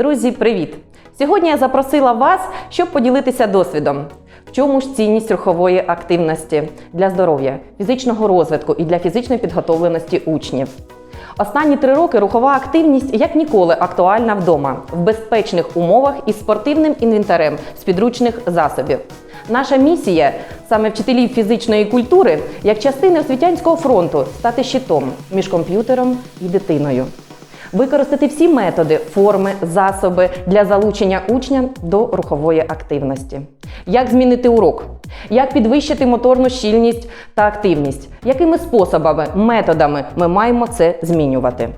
Друзі, привіт! Сьогодні я запросила вас, щоб поділитися досвідом. В чому ж цінність рухової активності для здоров'я, фізичного розвитку і для фізичної підготовленості учнів. Останні три роки рухова активність як ніколи актуальна вдома, в безпечних умовах із спортивним інвентарем з підручних засобів. Наша місія саме вчителів фізичної культури, як частини освітянського фронту, стати щитом між комп'ютером і дитиною. Використати всі методи, форми, засоби для залучення учня до рухової активності. Як змінити урок? Як підвищити моторну щільність та активність? Якими способами, методами ми маємо це змінювати?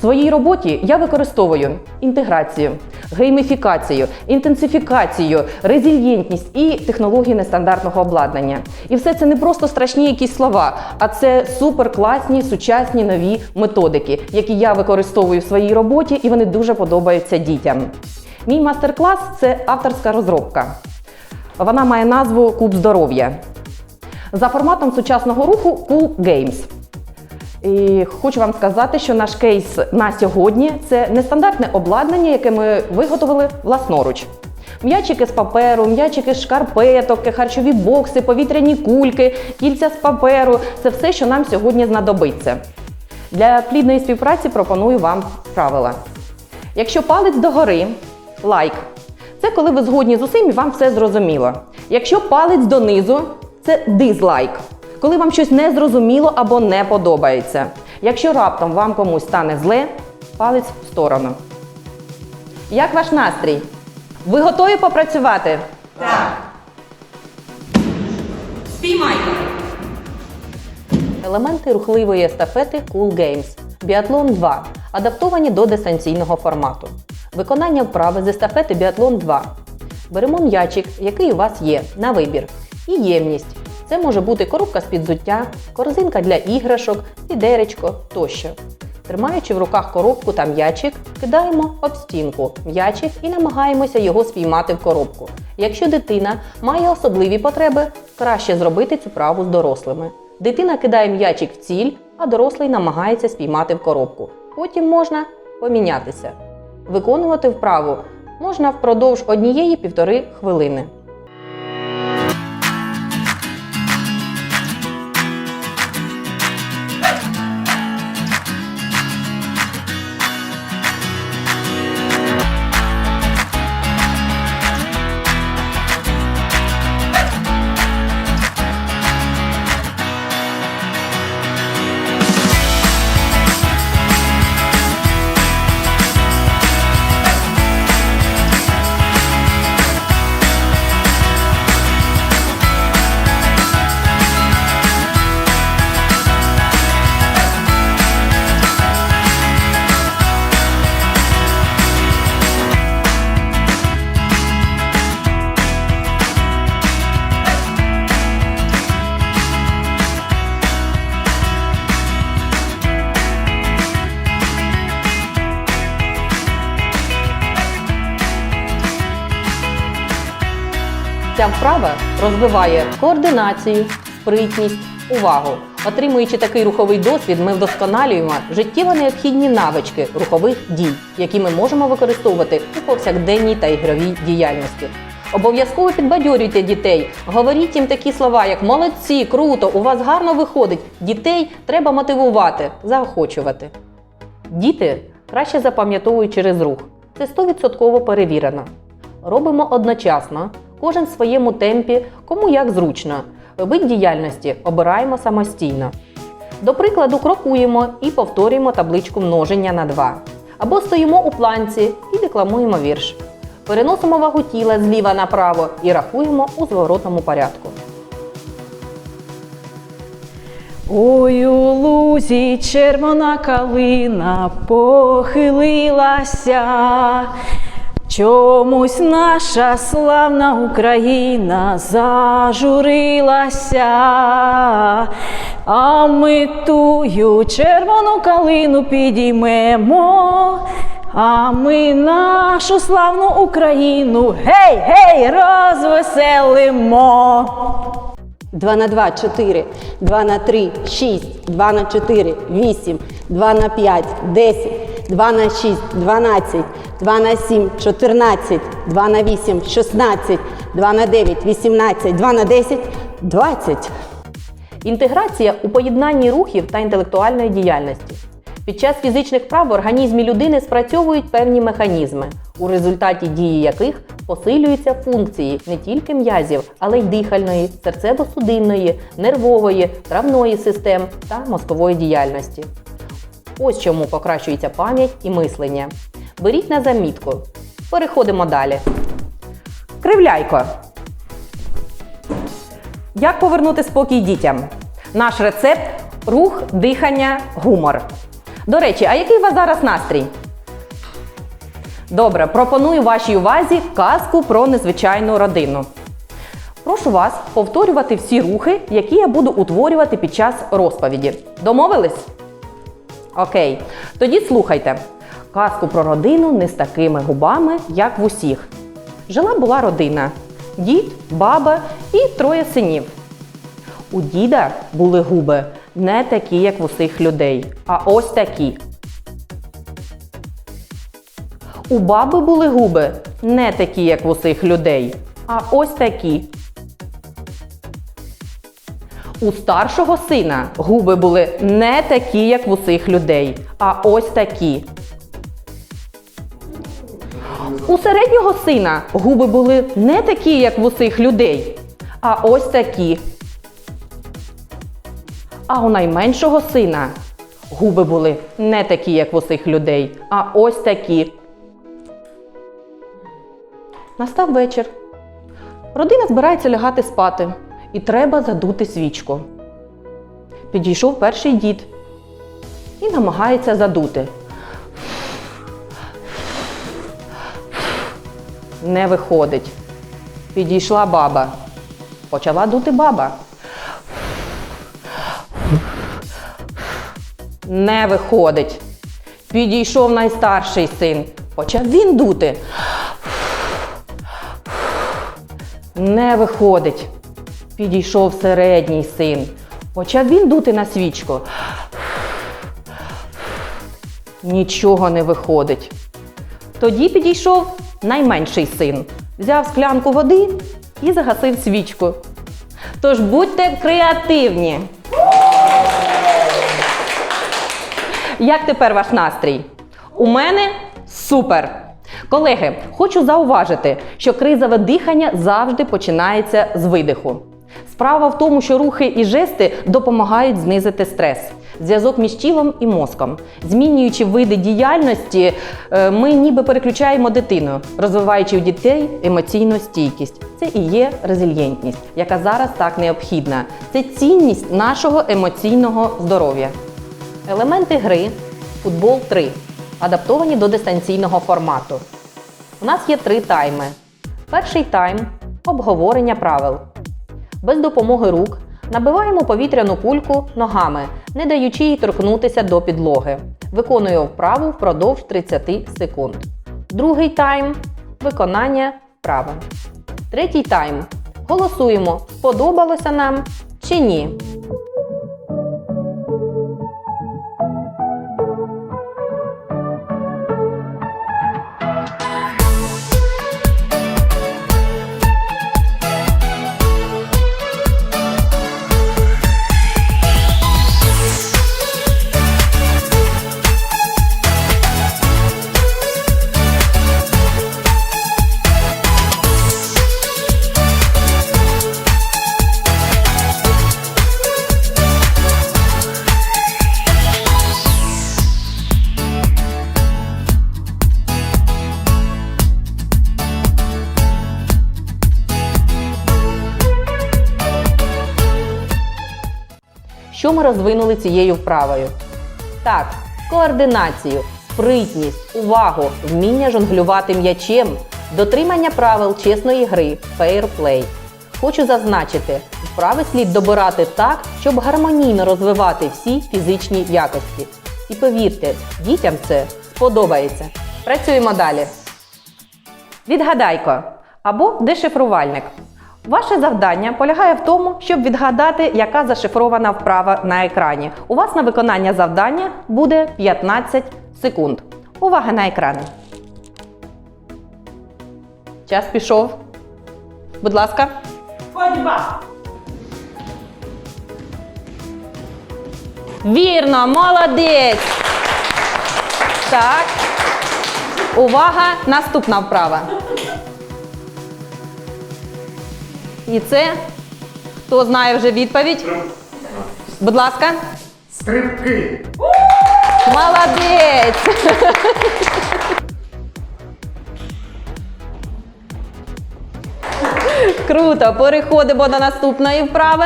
Своїй роботі я використовую інтеграцію, гейміфікацію, інтенсифікацію, резильєнтність і технології нестандартного обладнання. І все це не просто страшні якісь слова, а це суперкласні сучасні нові методики, які я використовую в своїй роботі, і вони дуже подобаються дітям. Мій мастер-клас це авторська розробка. Вона має назву Куб здоров'я. За форматом сучасного руху Cool Games. І хочу вам сказати, що наш кейс на сьогодні це нестандартне обладнання, яке ми виготовили власноруч. М'ячики з паперу, м'ячики з шкарпеток, харчові бокси, повітряні кульки, кільця з паперу це все, що нам сьогодні знадобиться. Для плідної співпраці пропоную вам правила. Якщо палець догори, лайк. Це коли ви згодні з усім і вам все зрозуміло. Якщо палець донизу, це дизлайк. Коли вам щось не зрозуміло або не подобається. Якщо раптом вам комусь стане зле, палець в сторону. Як ваш настрій? Ви готові попрацювати? Так. Спіймайте! Елементи рухливої естафети Cool Games. Біатлон 2. Адаптовані до дистанційного формату. Виконання вправи з естафети Біатлон 2. Беремо м'ячик, який у вас є, на вибір. І ємність. Це може бути коробка з-під взуття, корзинка для іграшок, відеречко тощо. Тримаючи в руках коробку та м'ячик, кидаємо об стінку м'ячик і намагаємося його спіймати в коробку. Якщо дитина має особливі потреби, краще зробити цю праву з дорослими. Дитина кидає м'ячик в ціль, а дорослий намагається спіймати в коробку. Потім можна помінятися. Виконувати вправу можна впродовж однієї півтори хвилини. Ця вправа розвиває координацію, спритність, увагу. Отримуючи такий руховий досвід, ми вдосконалюємо життєво необхідні навички рухових дій, які ми можемо використовувати у повсякденній та ігровій діяльності. Обов'язково підбадьорюйте дітей, говоріть їм такі слова, як молодці, круто, у вас гарно виходить. Дітей треба мотивувати, заохочувати. Діти краще запам'ятовують через рух. Це 100% перевірено. Робимо одночасно, кожен в своєму темпі, кому як зручно. Вид діяльності обираємо самостійно. До прикладу, крокуємо і повторюємо табличку множення на 2. Або стоїмо у планці і декламуємо вірш. Переносимо вагу тіла зліва направо і рахуємо у зворотному порядку. Ой, у лузі червона калина похилилася. Чомусь наша славна Україна зажурилася, а ми тую червону калину підіймемо, а ми нашу славну Україну гей, гей, розвеселимо. 2 на 2 – 4, 2 на 3 – 6, 2 на 4 – 8, 2 на 5 – 10, 2 на 6 12, 2 на 7 14, 2 на 8 16, 2 на 9 18, 2 на 10 20. Інтеграція у поєднанні рухів та інтелектуальної діяльності. Під час фізичних вправ в організмі людини спрацьовують певні механізми, у результаті дії яких посилюються функції не тільки м'язів, але й дихальної, серцево-судинної, нервової, травної систем та мозкової діяльності. Ось чому покращується пам'ять і мислення. Беріть на замітку. Переходимо далі. Кривляйко. Як повернути спокій дітям? Наш рецепт рух, дихання, гумор. До речі, а який у вас зараз настрій? Добре, пропоную вашій увазі казку про незвичайну родину. Прошу вас повторювати всі рухи, які я буду утворювати під час розповіді. Домовились? Окей. Тоді слухайте. Казку про родину не з такими губами, як в усіх. Жила була родина: дід, баба і троє синів. У діда були губи не такі, як в усіх людей, а ось такі. У баби були губи не такі, як в усіх людей, а ось такі. У старшого сина губи були не такі, як в усіх людей, а ось такі. У середнього сина губи були не такі, як в усіх людей, а ось такі. А у найменшого сина губи були не такі, як в усіх людей, а ось такі. Настав вечір. Родина збирається лягати спати, і треба задути свічку. Підійшов перший дід і намагається задути. Не виходить. Підійшла баба. Почала дути баба. Не виходить. Підійшов найстарший син. Почав він дути. Не виходить. Підійшов середній син. Почав він дути на свічку. Нічого не виходить. Тоді підійшов найменший син, взяв склянку води і загасив свічку. Тож будьте креативні. Як тепер ваш настрій? У мене супер! Колеги, хочу зауважити, що кризове дихання завжди починається з видиху. Справа в тому, що рухи і жести допомагають знизити стрес, зв'язок між тілом і мозком. Змінюючи види діяльності, е, ми ніби переключаємо дитину, розвиваючи у дітей емоційну стійкість. Це і є резильєнтність, яка зараз так необхідна. Це цінність нашого емоційного здоров'я. Елементи гри футбол 3 адаптовані до дистанційного формату. У нас є три тайми. Перший тайм обговорення правил. Без допомоги рук набиваємо повітряну кульку ногами, не даючи їй торкнутися до підлоги. Виконуємо вправу впродовж 30 секунд. Другий тайм виконання вправи. Третій тайм. Голосуємо, сподобалося нам чи ні. Що ми розвинули цією вправою? Так, координацію, спритність, увагу, вміння жонглювати м'ячем, дотримання правил чесної гри, play. Хочу зазначити, вправи слід добирати так, щоб гармонійно розвивати всі фізичні якості. І повірте, дітям це сподобається. Працюємо далі. Відгадайко або дешифрувальник. Ваше завдання полягає в тому, щоб відгадати, яка зашифрована вправа на екрані. У вас на виконання завдання буде 15 секунд. Увага на екрани. Час пішов. Будь ласка. Ходьба! Вірно, молодець. Так. Увага, наступна вправа. І це хто знає вже відповідь? Будь ласка. Стрибки. Молодець! Круто! Переходимо до наступної вправи.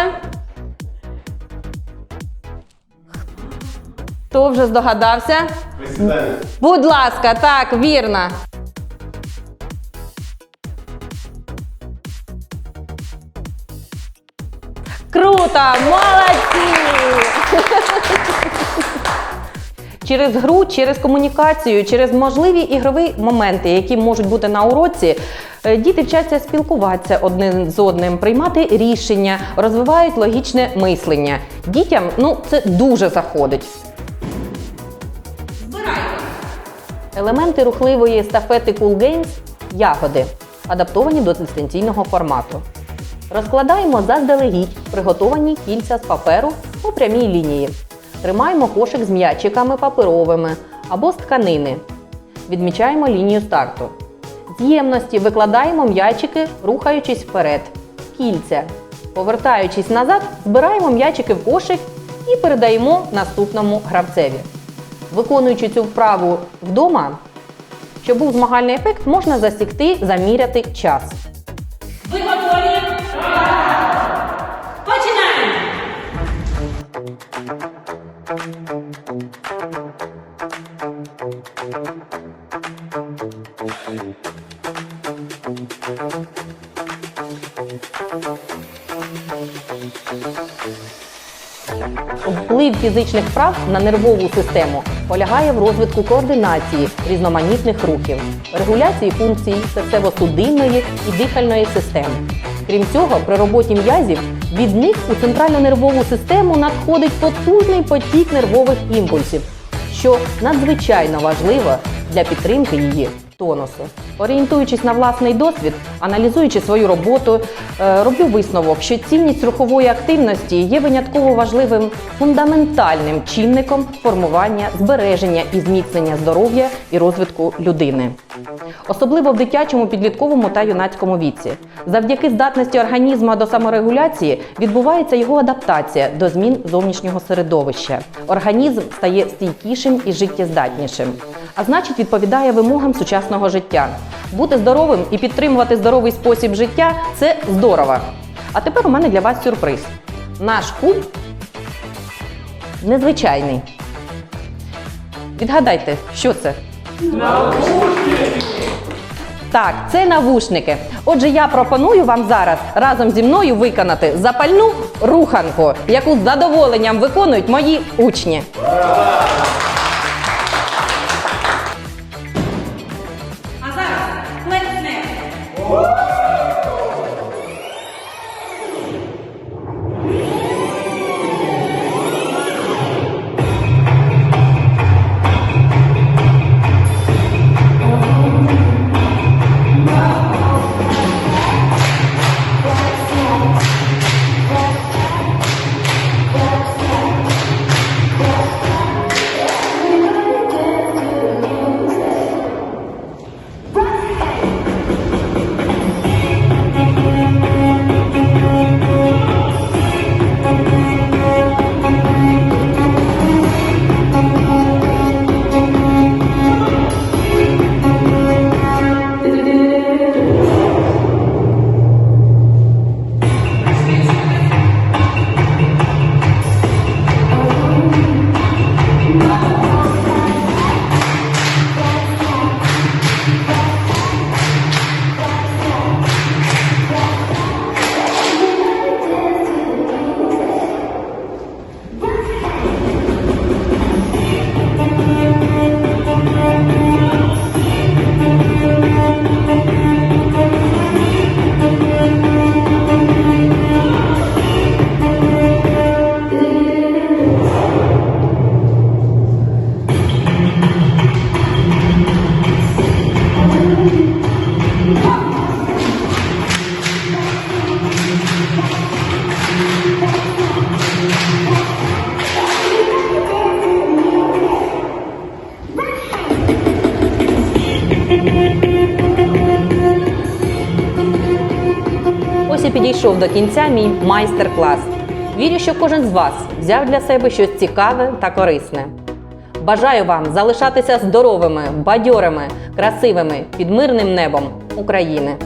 Хто вже здогадався? Будь ласка, так, вірно. Круто! Молодці! Через гру, через комунікацію, через можливі ігрові моменти, які можуть бути на уроці, е, діти вчаться спілкуватися один з одним, приймати рішення, розвивають логічне мислення. Дітям ну це дуже заходить. Збирайте. Елементи рухливої естафети Cool Games – ягоди, адаптовані до дистанційного формату. Розкладаємо заздалегідь приготовані кільця з паперу по прямій лінії. Тримаємо кошик з м'ячиками паперовими або з тканини. Відмічаємо лінію старту. З ємності викладаємо м'ячики, рухаючись вперед. Кільця. Повертаючись назад, збираємо м'ячики в кошик і передаємо наступному гравцеві. Виконуючи цю вправу вдома, щоб був змагальний ефект, можна засікти, заміряти час. Ви готові? Починаємо! Вплив фізичних вправ на нервову систему полягає в розвитку координації різноманітних рухів, регуляції функцій серцево-судинної і дихальної систем. Крім цього, при роботі м'язів від них у центральну нервову систему надходить потужний потік нервових імпульсів, що надзвичайно важливо для підтримки її тонусу. Орієнтуючись на власний досвід, аналізуючи свою роботу, е, роблю висновок, що цінність рухової активності є винятково важливим фундаментальним чинником формування, збереження і зміцнення здоров'я і розвитку людини. Особливо в дитячому, підлітковому та юнацькому віці. Завдяки здатності організму до саморегуляції відбувається його адаптація до змін зовнішнього середовища. Організм стає стійкішим і життєздатнішим, а значить відповідає вимогам сучасного життя. Бути здоровим і підтримувати здоровий спосіб життя це здорово. А тепер у мене для вас сюрприз. Наш куб незвичайний. Відгадайте, що це? Навушники! Так, це навушники. Отже, я пропоную вам зараз разом зі мною виконати запальну руханку, яку з задоволенням виконують мої учні. А Woo! Дійшов до кінця мій майстер-клас. Вірю, що кожен з вас взяв для себе щось цікаве та корисне. Бажаю вам залишатися здоровими, бадьорими, красивими під мирним небом України.